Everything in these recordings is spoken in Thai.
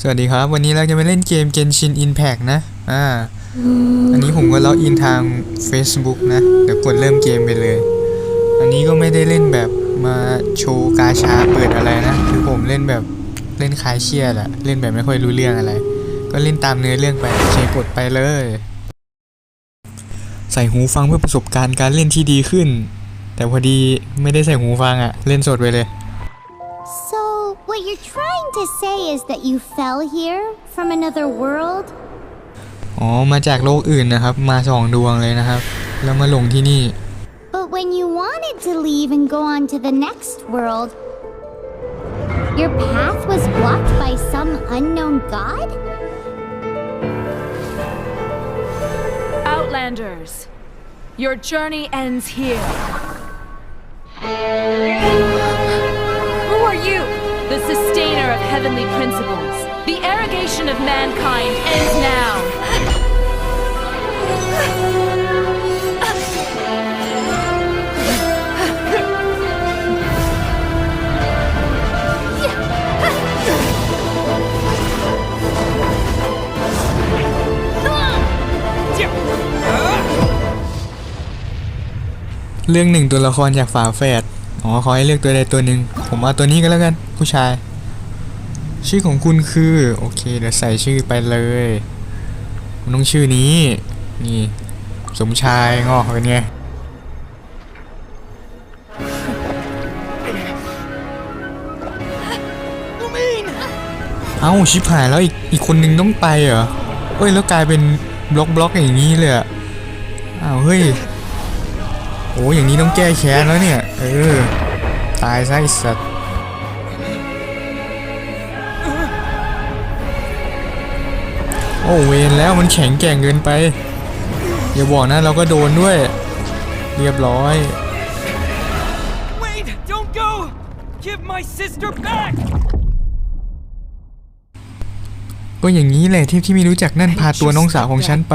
สวัสดีครับ วันนี้เราจะมาเล่นเกม Genshin Impact นะ อ่า อันนี้ผมก็ล็อกอินทาง Facebook นะ เดี๋ยวกดเริ่มเกมไปเลย อันนี้ก็ไม่ได้เล่นแบบมาโชว์กาชาเปิดอะไรนะ คือผมเล่นแบบเล่นคลายเครียดอะเล่นแบบไม่ค่อยรู้เรื่องอะไร ก็เล่นตามเนื้อเรื่องไปโอเคกดไปเลย ใส่หูฟังเพื่อประสบการณ์การเล่นที่ดีขึ้น แต่พอดีไม่ได้ใส่หูฟังอะเล่นสดไปเลย So, what you're trying to say is that you fell here from another world? อ๋อ มาจากโลกอื่นนะครับ มาสองดวงเลยนะครับ แล้วมาลงที่นี่ But when you wanted to leave and go on to the next world, your path was blocked by some unknown god? Outlanders, your journey ends here. Who are you? The sustainer of heavenly principles. The arrogation of mankind ends now. Ah! เรื่องหนึ่งตัวละครจากฝาแฝด อ๋อ ขอให้เลือกตัวใดตัวหนึ่งผมเอาตัวนี้ก็แล้วกัน ผู้ชาย ชื่อของคุณคือ โอเคเดี๋ยวใส่ชื่อไปเลยมันต้องชื่อนี้ นี่ สมชายงอกเป็นไงเอ้าชิบหายแล้วอีกอีกคนนึงต้องไปเหรอเฮ้ยแล้วกลายเป็นบล็อกบล็อกอย่างนี้เลยอะอ้าวเฮ้ยโอ้อย่างนี้ต้องแก้แค้นแล้วเนี่ย เออ ตายซะไอ้สัตว์โอ้เวนแล้วมันแข็งแกร่งเกินไป อย่าบอกนะเราก็โดนด้วย เรียบร้อย Wait! Don't go! Give my sister back! ก็อย่างนี้แหละเทพที่ไม่รู้จักนั่นพาตัวน้องสาวของฉันไป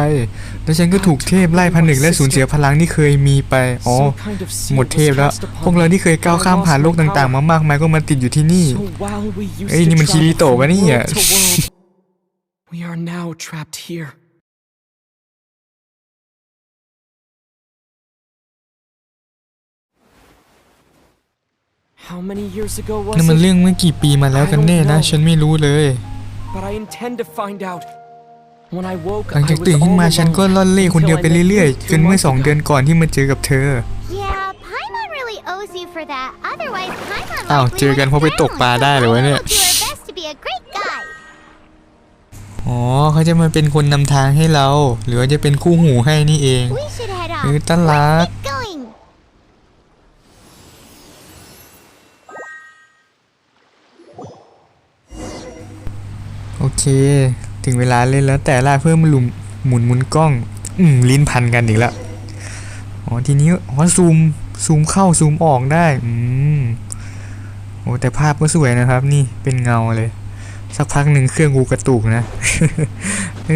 แล้วฉันก็ถูกเทพไล่พันหนึ่งและสูญเสียพลังที่เคยมีไป อ๋อ Some kind of seal หมดเทพ was แล้ว cast upon พวกเราที่เคยก้าวข้ามผ่านโลกต่างๆ มามากมายก็มาติดอยู่ที่นี่ So while we used เอ้ย to นี่มัน travel คิริโตะ from ปะเนี่ย world to world, we are now trapped here. How many years ago นั่น was มัน it? เรื่องเมื่อกี่ปีมาแล้วกันแน่นะ ฉันไม่รู้เลย But I intend to find out. When I woke, หลัง I จาก was ตื่นขึ้น all มาฉันก็ alone ล่อนเล่คนเดียว until ไป I met เรื่อย you ๆจ two นเมื่อ months สอง ago. เดือนก่อนที่มาเจอกับเธอ Yeah, Paimon really owes you for that. Otherwise, Paimon อ้าว likely เจอกันเพราะไปตกปลาได้เหรอวะเนี่ย would do her best to be a great guide. อ๋อเขาจะมาเป็นคนนำทางให้เรา หรือว่าจะเป็นคู่หูให้นี่เอง We should head เอ off. อต้นรัก ถึงเวลาเล่นแล้วแต่ละเพิ่มหลุมหมุนหมุนกล้อง อืมลิ้นพันกันอีกแล้วอ๋อทีนี้อ๋อซูมซูมเข้าซูมออกได้ อืมโอ้แต่ภาพก็สวยนะครับ นี่เป็นเงาเลย สักพักหนึ่งเครื่องกูกระตุกนะ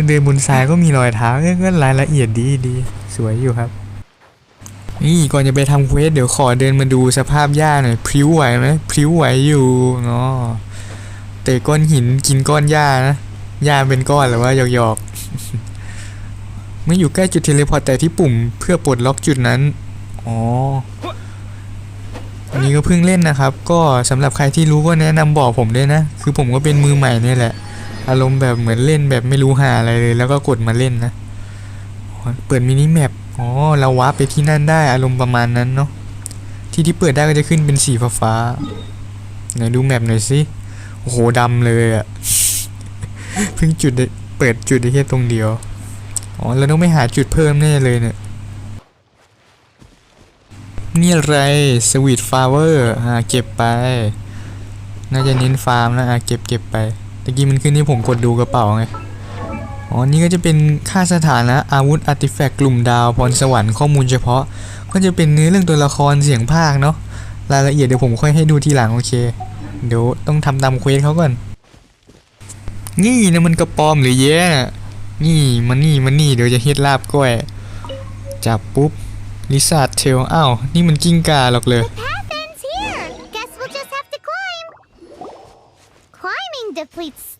เดินบนทรายก็มีรอยเท้าก็รายละเอียดดีดีสวยอยู่ครับ นี่ก่อนจะไปทำเควสเดี๋ยวขอเดินมาดูสภาพหญ้าหน่อยพริ้วไหวไหมพริ้วไหวอยู่อ๋อ เตะก้อนหินกินก้อนหญ้านะหญ้าเป็นก้อนหรือว่าหยอกๆเมื่ออยู่ใกล้จุดเทเลพอร์ตแต่ที่ปุ่มเพื่อปลดล็อกจุดนั้นอ๋ออันนี้ก็เพิ่งเล่นนะครับ ก็สำหรับใครที่รู้ก็แนะนำบอกผมด้วยนะ คือผมก็เป็นมือใหม่เนี่ยแหละ อารมณ์แบบเหมือนเล่นแบบไม่รู้หาอะไรเลย แล้วก็กดมาเล่นนะเปิดมินิแมปอ๋อเราวาร์ปไปที่นั่นได้อารมณ์ประมาณนั้นเนาะที่ที่เปิดได้ก็จะขึ้นเป็นสีฟ้าๆไหนดูแมปหน่อยสิ โอ้โหดำเลยอะเพิ่งจุดเปิดจุดได้แค่ตรงเดียว อ๋อเราต้องไปหาจุดเพิ่มแน่เลยเนี่ย นี่อะไรสวีทฟลาเวอร์อ่าเก็บไป น่าจะเน้นฟาร์มนะอะเก็บเก็บไปตะกี้มันขึ้นที่ผมกดดูกระเป๋าไง อ๋อ นี่ก็จะเป็นค่าสถานะอาวุธอาร์ติแฟกต์กลุ่มดาวพรสวรรค์ข้อมูลเฉพาะ ก็จะเป็นเนื้อเรื่องตัวละครเสียงภาคเนาะ รายละเอียดเดี๋ยวผมค่อยให้ดูทีหลังโอเค เดี๋ยวต้องทำตามเควสเขาก่อน นี่นะมันกระปอมหรือแย่นี่มันนี่มันนี่เดี๋ยวจะเฮ็ดลาบก้อย จับปุ๊บลิซ่าเทลอ้าวนี่มันกิ้งกาหรอกเลย depletes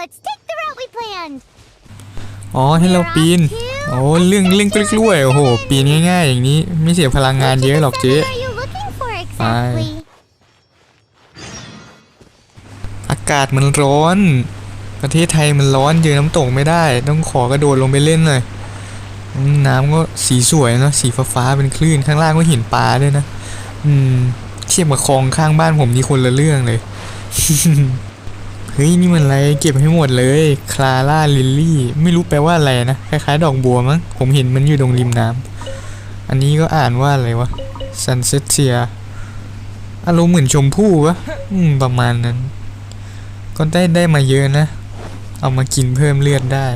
let's take the route we planned. อ๋อให้เราปีนโอ้เรื่องเรื่องกล้วยๆโอ้โห ปีนง่ายๆอย่างนี้ ไม่เสียพลังงานเยอะหรอกเจ๊ What are you looking for exactly? อากาศมันร้อน ประเทศไทยมันร้อนเจอน้ำตกไม่ได้ ต้องขอกระโดดลงไปเล่นหน่อยอืมน้ำก็สีสวยเนาะสีฟ้าๆเป็นคลื่นข้างล่างก็เห็นปลาด้วยนะ อืมเทียบกับคลองข้างบ้านผมนี่คนละเรื่องเลยเฮ้ย นี่มันอะไรเก็บให้หมดเลยคลาร่าลิลลี่ไม่รู้แปลว่าอะไรนะ คล้ายๆ ดอกบัวมั้ง ผมเห็นมันอยู่ตรงริมน้ำอันนี้ก็อ่านว่าอะไรวะซันเซเซียอารมณ์เหมือนชมพู่วะอืม ประมาณนั้น ก็ได้ได้มาเยอะนะ เอามากินเพิ่มเลือดได้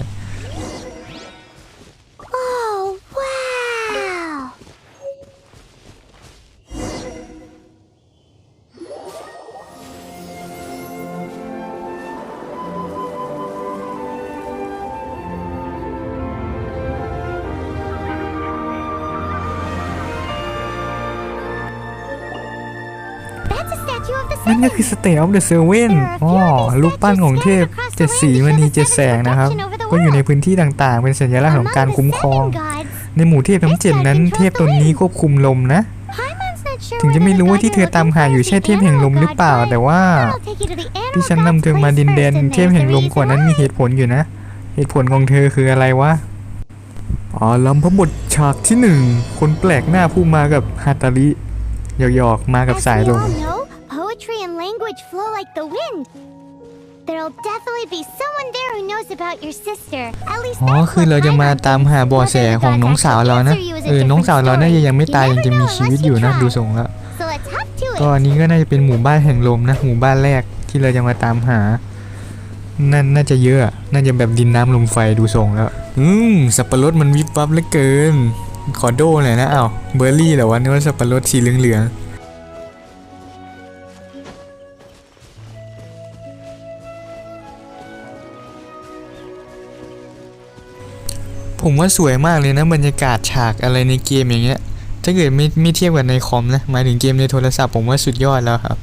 นั่นก็คือสเต e ออฟเดอะเซเว่นอ๋อรูปปั้นของเทพเจ็ดสีมณีเจ็ดแสงนะครับ ก็อยู่ในพื้นที่ต่างๆ เป็นสัญลักษณ์ของการคุ้มครอง ในหมู่เทพทั้งเจ็ดนั้น เทพตนนี้ควบคุมลมนะ ถึงจะไม่รู้ว่าที่เธอตามหาอยู่ใช่เทพแห่งลมหรือเปล่า แต่ว่า ที่ฉันนำเธอมาดินแดนเทพแห่งลมก่อนนั้นมีเหตุผลอยู่นะ เหตุผลของเธอคืออะไรวะอ๋อลำพบทฉากที่หนึ่งคนแปลกหน้าผู้มากับฮาตาริหยอกๆมากับสายลม There'll definitely be someone there who knows about your sister. At least อ๋อ that's คือ what เราจะ I'm มา hoping. ตามหาเบาะแสของน้องสาวเรานะ เออ น้องสาวเราน่าจะยังไม่ตายยังจะมีชีวิตอยู่นะ ดูทรงแล้ว So let's hop to ก็ it. อันนี้ก็น่าจะเป็นหมู่บ้านแห่งลมนะ หมู่บ้านแรกที่เราจะมาตามหา นั่นน่าจะเยอะอะน่าจะแบบดินน้ำลมไฟดูทรงแล้ว อืม สับปะรดมันวิบวับเหลือเกิน ขอโด้หน่อยนะอ้าวเบอร์รี่เหรอวะนึกว่าสับปะรดสีเหลืองๆ ผมว่าสวยมากเลยนะบรรยากาศฉากอะไรในเกมอย่างเงี้ย ถ้าเกิดไม่ไม่เทียบกับในคอมนะ หมายถึงเกมในโทรศัพท์ผมว่าสุดยอดแล้วครับ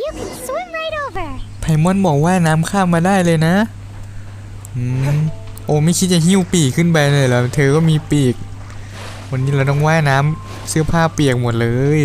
You can swim right over. ไพมอนบอกว่าน้ำข้ามมาได้เลยนะ อืม โอ้ไม่คิดจะหิ้วปีกขึ้นไปเลยเหรอ เธอก็มีปีก วันนี้เราต้องว่ายน้ำเสื้อผ้าเปียกหมดเลย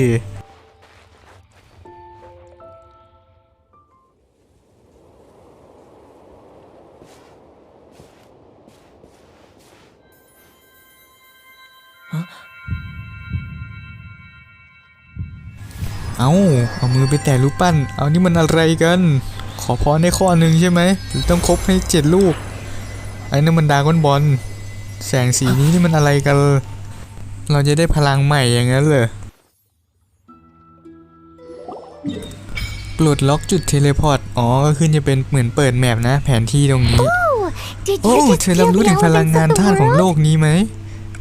เอาเอามือไปแตะรูปปั้น เอานี่มันอะไรกัน ขอพรในข้อหนึ่งใช่ไหมหรือต้องครบให้เจ็ดลูกไอ้นั่นมันดราก้อนบอลแสงสีนี้นี่มันอะไรกัน เราจะได้พลังใหม่อย่างนั้นเหรอปลดล็อกจุดเทเลพอร์ต อ๋อ ก็ขึ้นจะเป็นเหมือนเปิดแมปนะ แผนที่ตรงนี้ Oh, did โอ้ you just เธอ feel รับรู้ the ถึงพลัง elements งาน of the ธาตุของโล world? กนี้ไหม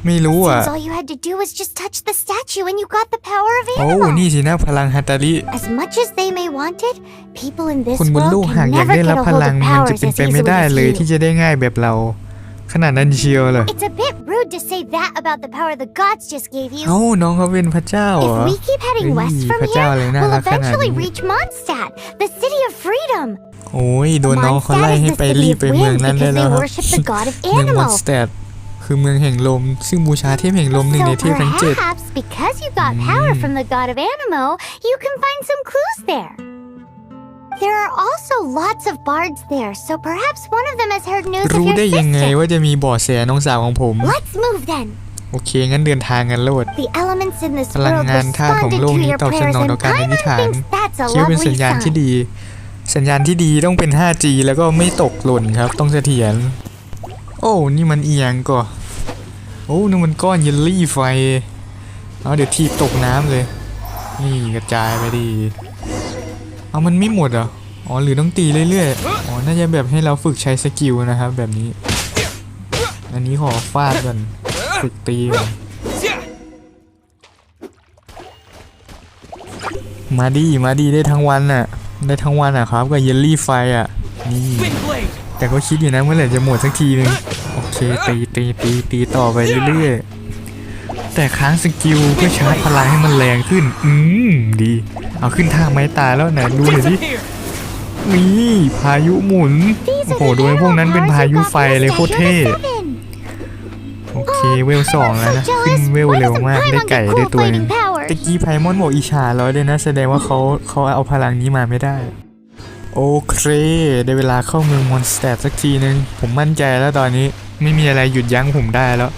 ไม่รู้อะ Seems all you had to do was just touch the statue and you got the power of โอ้ animal. นี่สินะพลังฮัตตาริ As much as they may want it, people in this คนบนโล world กหาก can อยาก never ได้ get รับ a พ hold ลัง of มันจะ powers เป็น as ไปไม่ easily ได้ as เลย you. ที่จะได้ง่ายแบบเรา ขนาดนั้นเชียวเหรอ It's a bit rude to say that about the power the gods just gave you. เอ้าน้องเขาเป็นพระเจ้าเหรอ If we keep heading Ui, west from พระเจ้า here, เลยน่า we'll รักขนาด eventually นี้ reach Mondstadt, the city of freedom. โอ้ยโดนน้องเขาไล่ Mondstadt ให้ is ไป the รี city บ of ไปเมือง wind นั้นได้ because แล้ว they ครับ worship the god of เมืองมอน animals. สเตด คือเมืองแห่งลม ซึ่งบูชาเทพแห่งลมหนึ่งใน So เทพทั้งเจ็ด perhaps because you got power from the god of Animo, you can find some clues there. There are also lots of bards there, so perhaps one of them has heard news of รู้ your ได้ยังไง sister. ว่าจะมีเบาะแสน้องสาวของผม Let's move then. โอเค งั้นเดินทางกันโลด The elements in this พลัง world งานธาตุของ responded โลก to นี้ your ตอบส prayers นอง and ต่อการอธิษ Paimon ฐาน thinks that's a คิดว่าเป็น lovely สัญญาณที่ sign. ดี สัญญาณที่ดีต้องเป็น 5G แล้วก็ไม่ตกหล่นครับ ต้องเสถียร โอ้ นี่มันเอียงก่อ โอ้นี่มันก้อนเยลลี่ไฟเอาเดี๋ยวทีบตกน้ำเลย นี่กระจายไปดีเอามันไม่หมดเหรออ๋อหรือต้องตีเรื่อยๆ อ๋อ น่าจะแบบให้เราฝึกใช้สกิลนะครับ แบบนี้ อันนี้ขอฟาดก่อนฝึกตีก่อนมาดีมาดีได้ทั้งวันน่ะ ได้ทั้งวันอะครับกับเยลลี่ไฟอะ นี่ แต่ก็คิดอยู่นะเมื่อไหร่จะหมดสักทีนึง ตีตีตีตีต่อไปเรื่อยๆ แต่ค้างสกิลเพื่อชาร์จพลังให้มันแรงขึ้น อืมดี เอาขึ้นท่าไม้ตายแล้วไหนดูหน่อยดินี่พายุหมุน โอ้โหโดยพวกนั้นเป็นพายุไฟเลยโคตรเท่โอเคเวลสองแล้วนะขึ้นเวลเร็วมากได้ไก่ได้ตัวนึงตะกี้ไพมอนบอกอิชาร้อยด้วยนะ แสดงว่าเขาเขาเอาพลังนี้มาไม่ได้ โอเค ได้เวลาเข้าเมืองมอนสเตอร์สักทีนึง ผมมั่นใจแล้วตอนนี้ ไม่มีอะไรหยุดยั้งผมได้แล้ว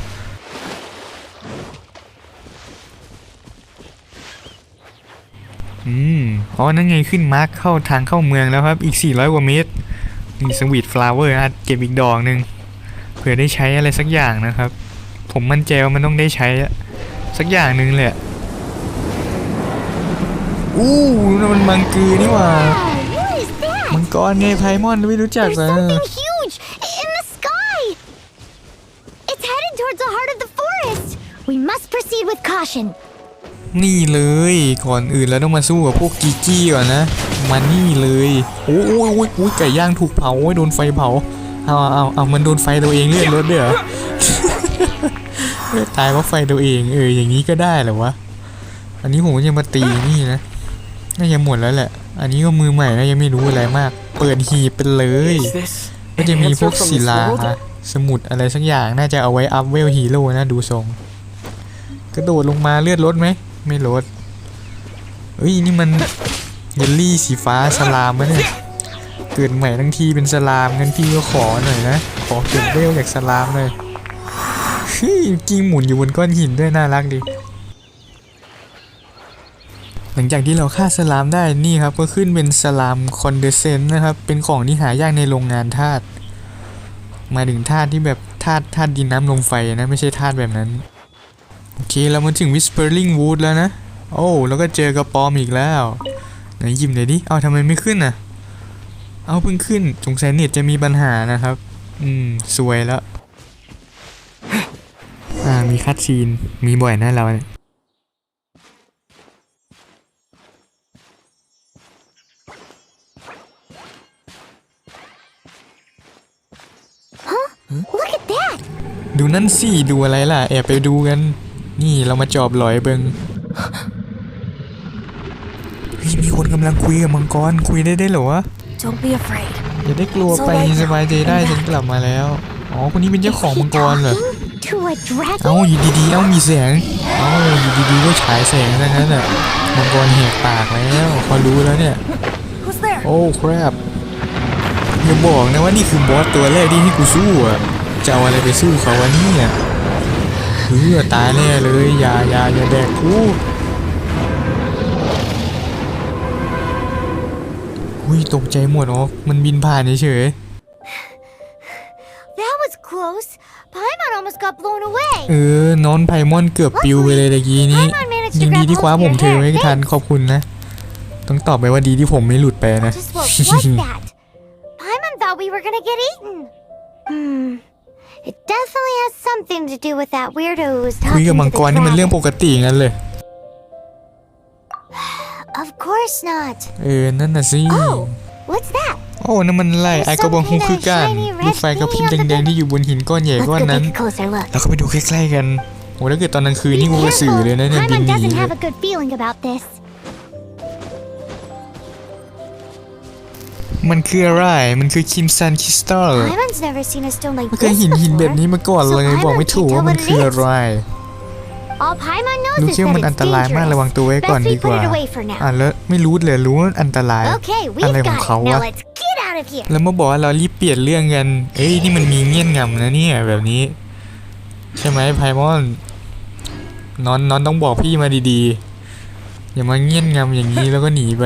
อืม อ๋อ นั่นไงขึ้นมาร์คเข้าทางเข้าเมืองแล้วครับ อีก 400 กว่าเมตรมีสวีทฟลาวเวอร์อาจเก็บอีกดอกหนึ่งเผื่อได้ใช้อะไรสักอย่างนะครับ ผมมั่นใจว่ามันต้องได้ใช้สักอย่างหนึ่งแหละ อู้นั่นมันมังกือนี่หว่ามังกรไงไพมอนไม่รู้จักเหรอ something huge in the sky. It's headed towards the heart of the forest. We must proceed with caution. นี่เลยก่อนอื่นเราต้องมาสู้กับพวกกีกี้ก่อนนะมานี่เลยโอ้ยโอ้ยโอ้ยโอ้ยไก่ย่างถูกเผาโอ้ยโดนไฟเผาเอาเอาเอาเอามันโดนไฟตัวเองเลือดรถเด้อตายเพราะไฟตัวเองเอออย่างนี้ก็ได้เหรอวะอันนี้ผมก็จะมาตีนี่นะน่าจะหมดแล้วแหละ อันนี้ก็มือใหม่นะยังไม่รู้อะไรมาก เปิดหีบไปเลย Is this ก็ an จะมีพว answer ก from ศิ this ลา world? สมุดอะไรสักอย่างน่าจะเอาไว้อัพเวลฮีโร่นะดูทรง กระโดดลงมาเลือดลดไหม ไม่ลดเอ้ยนี่มันเยลลี่สีฟ้าสลามมะเนี่ยเกิดใหม่ทั้งทีเป็นสลามงั้นพี่ก็ขอหน่อยนะ ขอเก็บเวลจากสลามหน่อยเฮ้ยกิ้งหมุนอยู่บนก้อนหินด้วยน่ารักดี หลังจากที่เราฆ่าสลามได้นี่ครับก็ขึ้นเป็นสลามคอนเดเซนต์นะครับ เป็นของที่หายากในโรงงานธาตุมาถึงธาตุที่แบบธาตุธาตุดินน้ำลมไฟนะไม่ใช่ธาตุแบบนั้น โอเคเรามาถึง Whispering Wood แล้วนะ โอ้แล้วก็เจอกระปอมอีกแล้ว ไหนหยิมหน่อยดิ เอาทำไมไม่ขึ้นอะ เอาเพิ่งขึ้น สงสัยเน็ตจะมีปัญหานะครับ อืม สวยแล้ว อ่า มีคัดซีน มีบ่อยนะเราเนี่ย Look at that. ดูนั่นสิ ดูอะไรล่ะ แอบไปดูกัน นี่เรามาจอบหลอยเบิงเฮ้ยมีคนกำลังคุยกับมังกรคุยได้ได้เหรอวะ Don't be afraid. อย่าได้กลัวไปสบายใจได้ฉันกลับมาแล้ว อ๋อคนนี้เป็นเจ้าของมังกรเหรอ To a dragon? เอ้าอยู่ดีๆเอ้ามีแสงเอ้าอยู่ดีๆก็ฉายแสงซะงั้นอะมังกรแหกปากแล้วพอรู้แล้วเนี่ย Who's there? โอ้ครับอย่าบอกนะว่านี่คือบอสตัวแรกที่ให้กูสู้อะจะเอาอะไรไปสู้เขาวะเนี่ย เฮ้ยตายแน่เลยอย่าอย่าอย่าแดกกูอุ้ยตกใจหมดอ๋อมันบินผ่านเฉย That was close. Paimon almost got blown away. ๆเออนอนไพมอนเกือบปิวไปเลยตะกี้นี้ Paimon managed ยัง to ดี grab ที่คว้า hold ผ of ม your เธอไว้ hair. ทัน Thanks. ขอบคุณนะ ต้องตอบไปว่าดีที่ผมไม่หลุดไปนะ Just what was that? Paimon thought we were gonna get eaten. Hmm. It definitely has something to do with that weirdo who was คุย talking กับ to มังกร the นี่มันเรื่องป dragon. กติงั้นเลย Of course not. เออ นั่นน่ะสิ Oh, what's that? โอ้นั่นมันอะไรไอ้กระบองฮูคือกันลูกไฟกระพริบแดงๆที่อยู่บนหินก้อนใหญ่ Let's ก้อน go นั้น take a closer look. แล้วก็ไปดูใกล้ๆกันโอ้ถ้าเกิดตอนกลางคืน Be นี่กูกระสือ careful. เลยนะเนี่ยบิน Paimon หนี doesn't เลย have a good feeling about this. มันคืออะไร มันคือคิมซันคริสตัล Paimon's never seen a stone like ไม่เคย this เห็นหินแบบ before. นี้มาก่อนเลย So บอกไม่ถูกว่ามันคืออะไร All Paimon knows รู้ is แค่ว่า that มันอัน it's ตรายมากระวัง dangerous. ตัวไว้ก่อน Best ดี we กว่า put it away for อะ now. แล้วไม่รู้เลยรู้ว่าอันตราย Okay, we've อะไรของ got เขา it. Now วะ let's get out of here. แล้วมาบอกว่าเรารีบเปลี่ยนเรื่องกันเอ้ยนี่มันมีเงี้ยนงำนะเนี่ยแบบนี้ ใช่ไหมไพมอนนอนนอนต้องบอกพี่มาดีๆอย่ามาเงี้ยนงำอย่างนี้แล้วก็หนีไป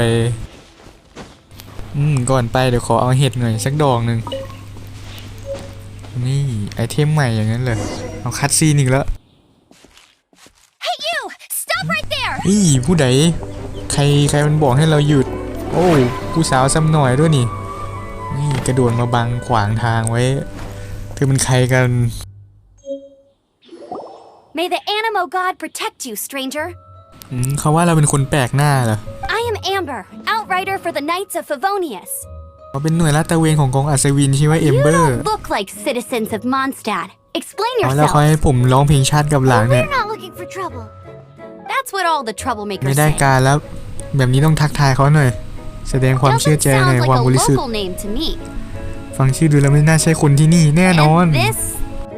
อืมก่อนไปเดี๋ยวขอเอาเห็ดหน่อยสักดอกหนึ่งนี่ไอเทมใหม่อย่างนั้นเลยเอาคัดซีนอีกแล้ว Hey, you! Stop right there! อีผู้ใดใครใครมันบอกให้เราหยุด โอ้ผู้สาวซ้ำหน่อยด้วยนี่ นี่กระโดดมาบังขวางทางไว้เธอเป็นใครกัน May the Animo God protect you, stranger. อืมเขาว่าเราเป็นคนแปลกหน้าเหรอ I am Amber, outrider for the Knights of Favonius. เขาเป็นหน่วยลาดตระเวนของกองอัศวินชื่อว่าเอม You เบอร์ don't look like citizens of Mondstadt. Explain อ๋อแล้ว yourself. เขาให้ผมร้องเพลงชาติกับหลังเนี่ย We're not looking for trouble. That's what all the ไม่ troublemakers ได้ say. การแล้วแบบนี้ต้องทักทายเขาหน่อย แสดงความเชื่อ Doesn't ใจหน่อย sound ความ like บ a ริสุทธิ์ local name to me. ฟังชื่อดูแล้วไม่น่าใช่คนที่นี่แน่นอน And this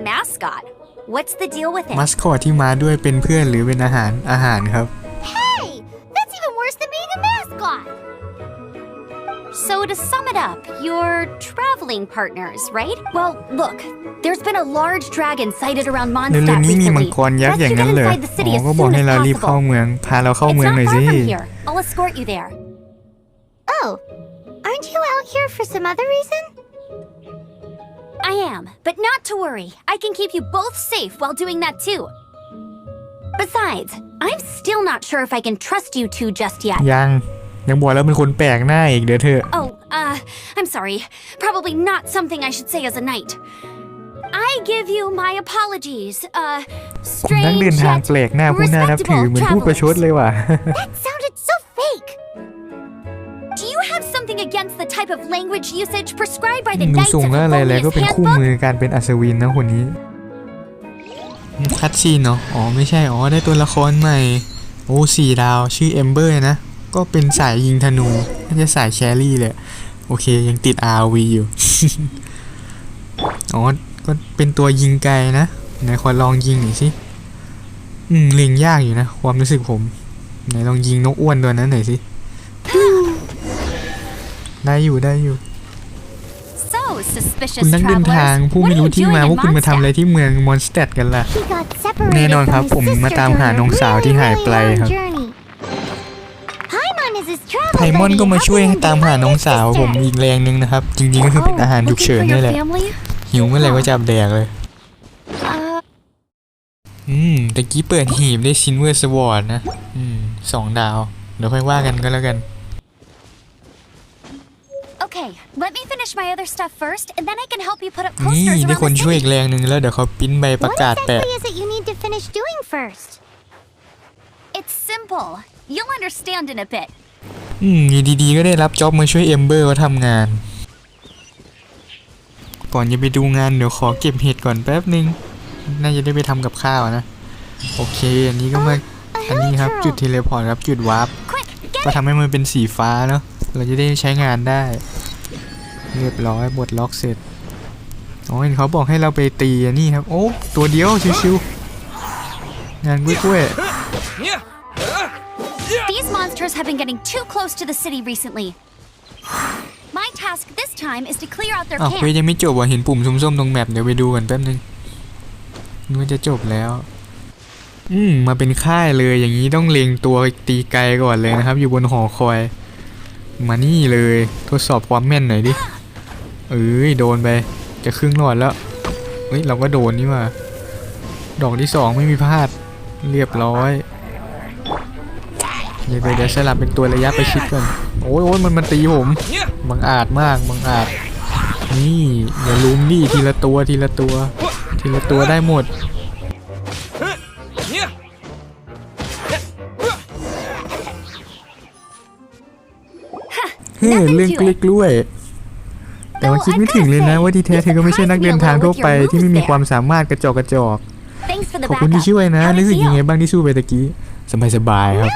mascot. What's the deal with it? มัสคอตที่มาด้วยเป็นเพื่อนหรือเป็นอาหารอาหารครับ being a mascot. So to sum it up, you're traveling partners, right? Well, look, there's been a large dragon sighted around เร็ว Mondstadt ๆนี้มีมัง recently. กรยักษ์ Let's อย่าง you นั้น get เหรอ inside the city อ๋อ as ก็บอก soon ให้ as เรารีบเข้า possible. เมือง พาเราเข้า It's เมือง not หน่อย far สิ from here. I'll escort you there. Oh, aren't you out here for some other reason? I am, but not to worry. I can keep you both safe while doing that too. Besides, I'm still not sure if I can trust you two just yet. ยัง ยังบอกแล้วเป็นคนแปลกหน้าอีกเดี๋ยวเถอะ Oh, uh, I'm sorry. Probably not something I should say as a knight. I give you my apologies. Uh, ผมนัก strange เดินทาง yet แปลกหน้าผู้น่านับถือเหมือนผู้ประชดเลยว่ะ That sounded so fake. Do you have something against the type of language usage prescribed by the ดู Knights ทรง of แล้วอะไรแล้วก็ Favonius เป็นคู่ Handbook? มือการเป็นอัศวินนะคนนี้คัดซีนเนาะอ๋อไม่ใช่อ๋อได้ตัวละครใหม่ โอ้สี่ดาวชื่อเอมเบอร์นะ ก็เป็นสายยิงธนูน่าจะสายแครี่เลยโอเคยังติด RV อยู่ อ๋อ ก็เป็นตัวยิงไกลนะไหนขอลองยิงหน่อยสิ อืมเล็งยากอยู่นะ ความรู้สึกผม ไหนลองยิงนกอ้วนตัวนั้นหน่อยสิ ได้อยู่ได้อยู่ So suspicious คุณนักเดินทาง travelers. ผู้ What ไม่ are รู้ you ที่ doing มา in ว่าคุณมาทำอะไร Mondstadt? ที่เมืองมอนสเตดกันล่ะ He got separated แน่นอนครับ from his ผมมา sister ตามหา during a น้องสาวที่ really, หายไป really ครับ ไพมอน buddy, ก็มาช่วยให้ helping him ตามหา find น้อง his สาวผม sister. อีกแรงหนึงนะครับ จริงๆก็คือเป็นอาหารฉุกเฉิน Looking for นี่แห your ละ family? หิวเมื่อไหร่ก็จับแดกเลย Uh, อืมตะกี้เปิดหีบได้ซินเวอร์สวอร์ดนะ อืมสองดาว เดี๋ยวค่อยว่ากันก็แล้วกัน okay, let me finish my other stuff first, and then I can help you put up นี่ posters ได้ around คน the ช่วยอี city. กแรงหนึ่งแล้วเดี๋ยวเขาปริ้นใบประ What กาศแปะ exactly is it you need to finish doing first? It's simple. You'll understand in a bit. อืมอยู่ดีๆก็ได้รับจ็อบมาช่วยเอมเบอร์เขาทำงาน ก่อนจะไปดูงานเดี๋ยวขอเก็บเห็ดก่อนแป๊บนึง น่าจะได้ไปทำกับข้าวนะ โอเค อันนี้ก็มา อันนี้ครับจุดเทเลพอร์ตครับจุดวาร์ป ก็ทำให้มันเป็นสีฟ้าเนาะ เราจะได้ใช้งานได้ เรียบร้อยบดล็อกเสร็จ อ๋อเห็นเขาบอกให้เราไปตีอันนี่ครับ โอ้ ตัวเดียวชิวๆงานกล้วยๆ These monsters have been getting too close to the city recently. My task this time is to clear out their อ้าวเควส camp. ยังไม่จบว่ะเห็นปุ่มส้มๆตรงแมปเดี๋ยวไปดูกันแป๊บนึงนึกว่าจะจบแล้ว อืมมาเป็นค่ายเลยอย่างนี้ต้องเล็งตัวตีไกลก่อนเลยนะครับ อยู่บนหอคอย มานี่เลยทดสอบความแม่นหน่อยดิ เอ้ยโดนไป จะครึ่งหลอดแล้วเฮ้ยเราก็โดนนี่ว่า ดอกที่สองไม่มีพลาด เรียบร้อย เดี๋ยวเดี๋ยวสลับเป็นตัวระยะประชิดก่อนโอ้ยโอ้ยมันมันตีผม Yeah. บังอาจมากบังอาจ นี่อย่าลุมดิทีละตัวทีละตัว ทีละตัวได้หมด Yeah. เฮ้ยเรื่องกล้วยกล้วย แต่ว่าคิดไม่ถึงเลยนะว่าที่แท้เธอก็ไม่ใช่นักเดินทางทั่วไปที่ไม่มีความสามารถกระจอกกระจอก Thanks for the ขอบคุณที่ backup. ช่วยนะ How รู้ did สึก you ยังไง feel? บ้างที่สู้ไปตะกี้สบายสบายๆครับ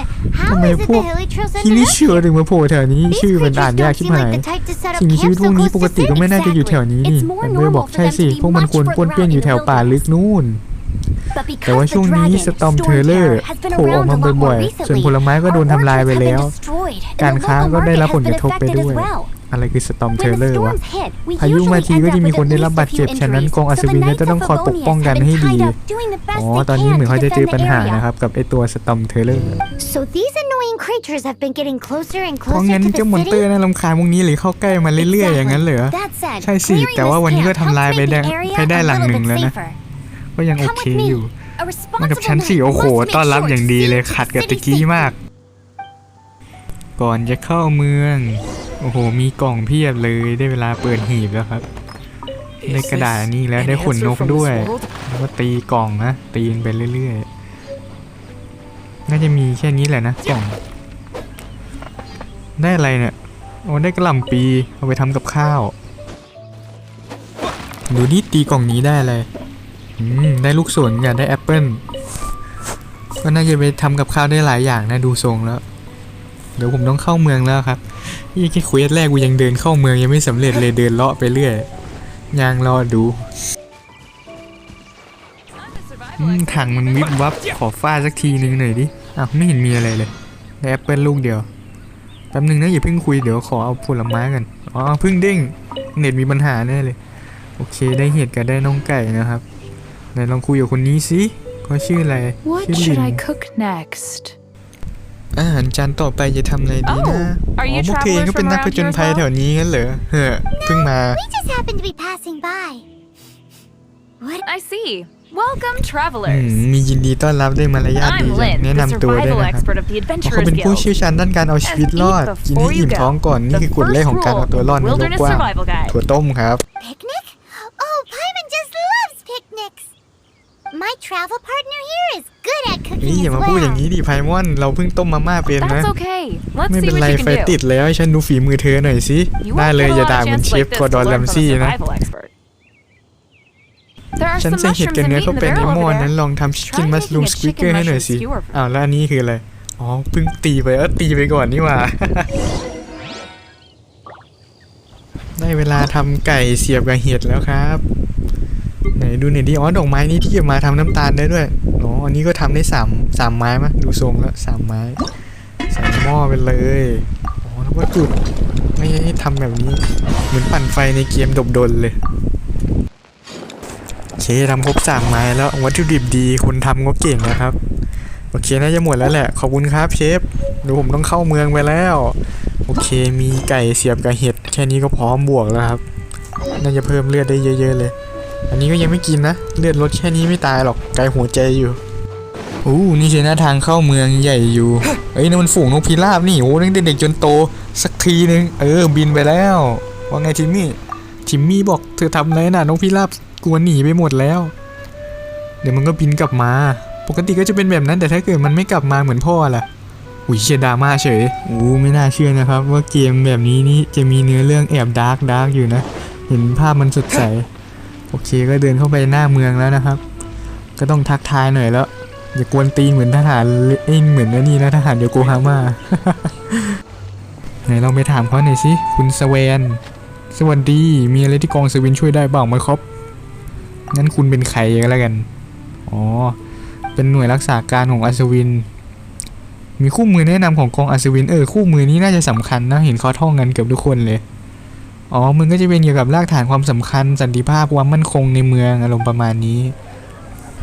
Now that you mention it, how Tama is it พวก the Hillytros ที่ ended นี่ up เชื่อ here? ถึงมาโผล่แถวนี้ These ชื่อมันอ่าน creatures ยาก don't ชิบ seem หาย like the type to set up สิ่งมีชีวิต camp พวก so นี้ close ปก to ติก็ไม่ cities. น่าจะอยู่แถวนี้นี่ It's more แอมเบอร์บอก normal for ใช่ them สิ to be พวกมัน much ควรป้วน further เปี้ยน out อยู่ in แถ the วป่าลึก wilderness. นู่น But แต่ว่า because ช่วง the นี้ dragon, สตอมเทเลอ Storm ร์ Terror, has been โผล่ออก around มา a lot บ่อย more ๆส่วน recently, ผลไม้ก็โดน our ทำลาย orchards ไป have been แล้ว destroyed, and การ the ค้า local ก็ได้ market รับผ has ลก been ระทบไป affected ด้ว as ย well. อะไรคือสตอมเท When เล the อร์วะ storms hit, we พายุ usually มาที end ก็ up จะมี with คน at ได้ least รับบา a ดเจ็บ few ฉะนั้น injuries. กองอัศ So the วินก็ Knights จะต้อง of คอยปก Favonius ป้องกัน have ให้ been ดี tied up doing the อ๋ best อ they ตอนนี้ can เหมือน to เขาจะเจอ defend ปัญ the หา area. นะครับ กับไอตัวสตอมเทเลอร์ So these annoying creatures have been getting closer and เพราะ closer งั้น to เจ้า the มอนเตอ city. ร์น่ารำคาญพวกนี้หรือเข้าใกล้มาเรื่อยๆอย่างนั้นเหรอ That said, ใช่สิ clearing แต่ว่า this วันนี้ก็ camp ทำลาย helps ไป make ได้ the area ให้ได้ a หลัง little หนึ่ง bit แล้วนะ safer. ก็ยังโอ Come เค with อยู่ me. A มากับ responsible ชั้นสี่ knight โอ้โห must make ต้อนรับ sure อย่าง to ดี see เลย to ขัด the กับ city ตะกี้ safety. มาก ก่อนจะเข้าเมือง โอ้โห มีกล่องเพียบเลยได้เวลาเปิดหีบแล้วครับ ได้กระดาษนี้แล้วได้ขนนกด้วยแล้วก็ตีกล่องนะ ตีนไปเรื่อยๆ น่าจะมีแค่นี้แหละนะกล่อง ได้อะไรเนี่ย โอ้ได้กระหล่ำปี เอาไปทำกับข้าว ดูดิตีกล่องนี้ได้อะไรอืม ได้ลูกสวนอยากได้แอปเปิลก็น่าจะไปทำกับข้าวได้หลายอย่างนะดูทรงแล้ว เดี๋ยวผมต้องเข้าเมืองแล้วครับ นี่แค่เควสแรกกูยังเดินเข้าเมืองยังไม่สำเร็จเลยเดินเลาะไปเรื่อยยังรอดูอืมถังมันวิบวับขอฟาดสักทีนึงหน่อยดิอ้าวไม่เห็นมีอะไรเลยได้แอปเปิลลูกเดียวแป๊บนึงนะอย่าเพิ่งคุยเดี๋ยวขอเอาผลไม้กันอ๋อเพิ่งเด้งเน็ตมีปัญหาแน่เลย โอเคได้เห็ดกับได้น้องไก่นะครับไหนลองคุยกับคนนี้สิเขาชื่ออะไร What ชื่อ should ลิ I น cook next? อาหารจานต่อไปจะทำอะไรดีนะ Oh, are you พวกเธอเอง travelers ก็เป็น from นักผ around จญ here as ภัย well? แถวนี้งั้นเหรอ เฮ้อเพิ่งมา We just happened to be passing by. What? I see. Welcome, อื travelers. มมียินดีต้อนรับด้วยมารยาทดี I'm จัง Lynn, แนะ the นำตัวด้วย survival นะครับ expert of the เพราะเขา Adventurers เป็นผู้ Guild. เชี่ยวชาญด้านการเอาชีวิตรอด Eat กินให้ before you อิ่มท้อง go. ก่อน นี่ The คือกฎแรก first ของการเอาตัวรอด rule, ในโลก Wilderness กว้าง Survival Guide. ถั่วต้มครับ Picnic? Oh, Paimon just loves picnics. My travel partner here is good at นี่ cooking อย่า as มาพูดอย่าง well. นี้ดิไพมอน เราเพิ่งต้มมาม่าเป็นนะ That's okay. Let's ไม่ see เป็น what ไร you ไฟ can ติด do. แล้วให้ฉันดูฝีมือเธอหน่อยสิ You ได้ won't เลย get a อย่า lot ด่า of เหมือน chance เชฟ like this กอร์ดอน to แล learn ม from ซี่ a นะ survival expert. There are ฉัน some ใส่เห็ด mushrooms กับ and เนื้อ meat เข้า in ไป the ใน barrel หม้อ over นั้น there. ลองทำชิคเก้น Try มัส making ลูม a สควิกเกอ chicken ร์ให้หน่อย mushroom สิ skewer อ้าวแล้วอันนี้คืออะไร อ๋อเพิ่งตีไป เออตีไปก่อนนี่หว่า ได้เวลาทำไก่เสียบกับเห็ดแล้วครับ ไหนดูหน่อยดิอ๋อดอกไม้นี่ที่เก็บมาทำน้ำตาลได้ด้วยอ๋ออันนี้ก็ทำได้สามสามไม้มั้ยดูทรงแล้วสามไม้ใส่หม้อไปเลยอ๋อแล้วก็จุดไม่ให้ทำแบบนี้ เหมือนปั่นไฟในเกมดบดนเลยโอเคทำครบสามไม้แล้ววัตถุดิบดีคนทำก็เก่งนะครับโอเคน่าจะหมดแล้วแหละ ขอบคุณครับเชฟเดี๋ยวผมต้องเข้าเมืองไปแล้ว โอเคมีไก่เสียบกับเห็ด แค่นี้ก็พร้อมบวกแล้วครับ น่าจะเพิ่มเลือดได้เยอะ ๆ เลย อันนี้ก็ยังไม่กินนะ เลือดลดแค่นี้ไม่ตายหรอกไกลหัวใจอยู่อู้นี่ใช่หน้าทางเข้าเมืองใหญ่อยู่เอ้ยนี่มันฝูงนกพิราบนี่โอ้ตั้งแต่เด็กจนโตสักทีนึงเออ บินไปแล้ว ว่าไงทิมมี่ทิมมี่บอกเธอทำไรน่ะนกพิราบกลัวหนีไปหมดแล้ว เดี๋ยวมันก็บินกลับมา ปกติก็จะเป็นแบบนั้นแต่ถ้าเกิดมันไม่กลับมาเหมือนพ่อล่ะอุ้ยเชียดราม่าเฉยอู้ไม่น่าเชื่อนะครับ ว่าเกมแบบนี้นี่จะมีเนื้อเรื่องแอบดาร์กดาร์กอยู่นะ เห็นภาพมันสดใส โอเคก็เดินเข้าไปหน้าเมืองแล้วนะครับ ก็ต้องทักทายหน่อยแล้ว อย่ากวนตีนเหมือนทหารเอ้ยเหมือนนี่นะทหารโยโกฮาม่าไหนลองไปถามเขาหน่อยสิคุณสเวนสวัสดีมีอะไรที่กองสวินช่วยได้บ้างไหมครับงั้นคุณเป็นใครกันแล้วกันอ๋อเป็นหน่วยรักษาการของอัศวิน มีคู่มือแนะนำของกองอัศวินเออคู่มือนี้น่าจะสำคัญนะเห็นเขาท่องกันเกือบทุกคนเลย อ๋อ มันก็จะเป็นเกี่ยวกับรากฐานความสำคัญ สันติภาพความมั่นคงในเมืองอารมณ์ประมาณนี้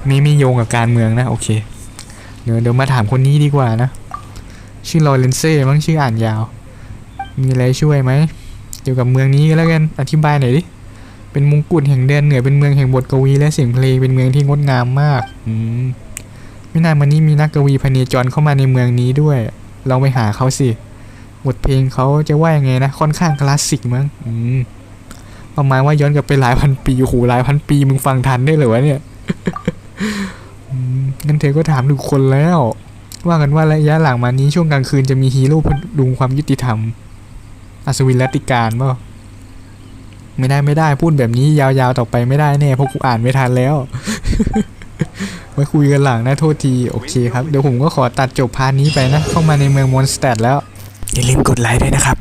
ไม่ไม่โยงกับการเมืองนะ โอเค เดี๋ยวเดี๋ยวมาถามคนนี้ดีกว่านะ ชื่อลอเรนเซ่มั้งชื่ออ่านยาว มีอะไรช่วยไหมเกี่ยวกับเมืองนี้ก็แล้วกันอธิบายหน่อยดิเป็นมงกุฎแห่งแดนเหนือเป็นเมืองแห่งบทกวีและเสียงเพลงเป็นเมืองที่งดงามมากอืมไม่นานมานี้มีนักกวีพเนจรเข้ามาในเมืองนี้ด้วย เราไปหาเขาสิ บทเพลงเขาจะว่ายังไงนะ ค่อนข้างคลาสสิกมั้งอืมประมาณว่าย้อนกลับไปหลายพันปีโอ้โหหลายพันปีมึงฟังทันได้เหรอวะเนี่ยอืมงั้นเธอก็ถามทุกคนแล้ว ว่ากันว่าระยะหลังมานี้ช่วงกลางคืนจะมีฮีโร่พดุงความยุติธรรมอัศวินรัตติการเปล่าไม่ได้ไม่ได้พูดแบบนี้ยาวๆต่อไปไม่ได้แน่เพราะกูอ่านไม่ทันแล้วไว้คุยกันหลังนะโทษที โอเคครับ เดี๋ยวผมก็ขอตัดจบพาร์ทนี้ไปนะ เข้ามาในเมืองมอนสเตดแล้ว อย่าลืมกดไลค์ด้วยนะครับ